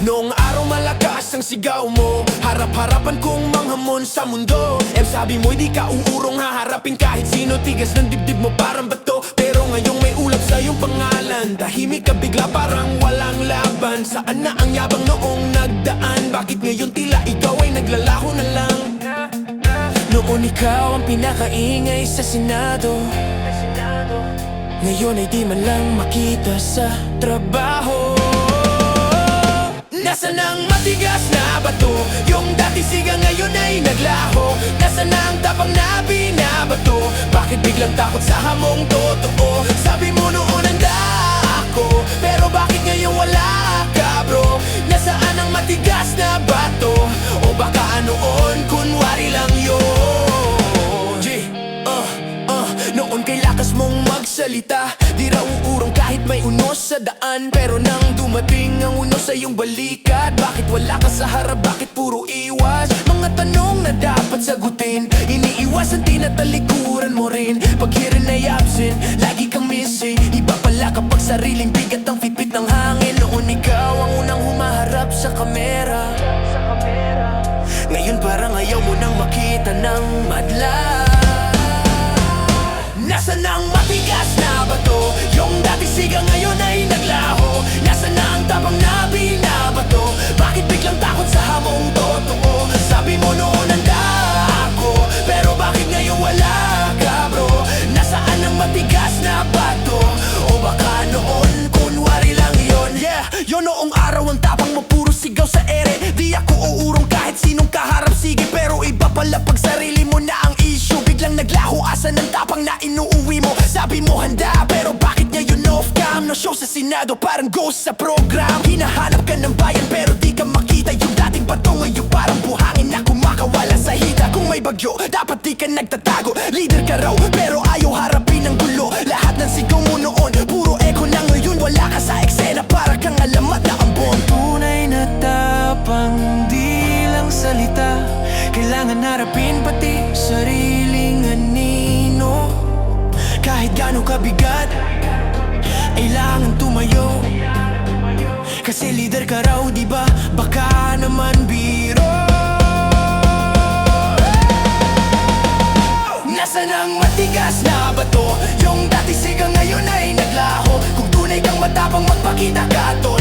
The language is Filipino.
Noong araw malakas ang sigaw mo Harap-harapan kong manghamon sa mundo. Em sabi mo di ka uurong haharapin kahit sino. Tigas ng dibdib mo parang bato. Pero ngayong may ulap sa iyong pangalan Tahimik ka bigla parang walang laban. Saan na ang yabang noong nagdaan? Bakit ngayon tila ikaw ay naglalaho na lang Noon ikaw ang pinakaingay sa Senado Ngayon ay di man lang makita sa trabaho Nasaan ang matigas na bato? Yung dati siga ngayon ay naglaho Nasaan ang tapang na binabato? Bakit biglang takot sa hamong totoo? Sabi mo noon handa ako Pero bakit ngayon wala ka bro? Nasaan ang matigas na bato? Baka anoon kunwari lang yun. G, uh, uh, noon kay lakas mong magsalita. Di raw uurong kahit may unos sa daan. Pero nang dumating ang unos sa iyong balikat Bakit wala ka sa harap, bakit puro iwas? Mga tanong na dapat sagutin. Iniiwasan tinatalikuran mo rin. Pag and ay absent, lagi kang missing. Iba pala kapag sariling bigat ang fitbit ng hangin. Noon ikaw ang unang humaharap sa kamera makita ng madla Nasaan ang matigas na bato? Yung dati siga ngayon ay naglaho Nasaan na ang na binabato? Bakit biglang takot sa hamong totoo? Sabi mo noon handa ako Pero bakit ngayon wala ka bro? Nasaan ang matigas na bato? O baka noon kunwari lang yon Yeah, yun noong araw ang tapang mo puro sigaw sa ere Di ako uurong kahit sinong kaharap sige Pero iba pala pag sarili mo na ang issue. Biglang naglaho asan ang tapang na inuuwi mo? Sabi mo handa pero bakit ngayon off cam? No show sa Senado parang ghost sa program. Hinahanap ka ng bayan pero di ka makita Yung dating bato ngayon parang buhangin na kumakawala sa hita. Kung may bagyo dapat di ka nagtatago. Leader ka raw pero harapin pati sariling anino. Kahit gano'ng kabigat Kailangan tumayo. Kasi leader ka raw di ba? Baka naman biro. Nasaan ang matigas na bato? Yung dati siga ngayon ay naglaho. Kung tunay kang matapang magpakita ka tol